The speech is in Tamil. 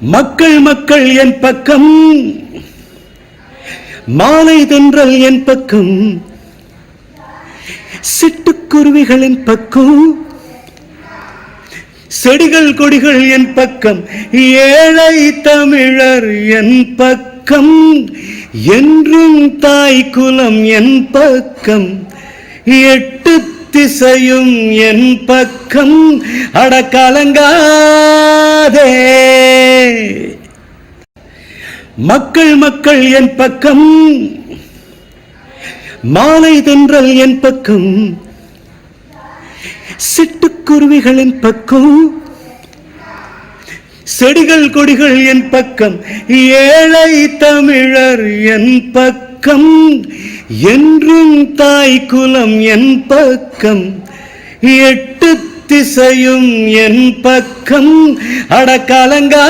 மக்கள் மக்கள் என் பக்கம். மாலை தென்றல் என் பக்கம். சிட்டுக்குருவிகளின் பக்கம். செடிகள் கொடிகள் என் பக்கம். ஏழை தமிழர் என் பக்கம். என்றும் தாய் குலம் என் பக்கம். எட்டு திசையும் என் பக்கம். அடக்கலங்காதே. மக்கள் மக்கள் என் பக்கம். மாலை தென்றல் என் பக்கம். சிட்டுக்குருவிகளின் பக்கம். செடிகள் கொடிகள் என் பக்கம். ஏழை தமிழர் என் பக்கம். என்றும் தாய் குலம் என் பக்கம். எட்டு திசையும் என் பக்கம். அடக்கலங்காதே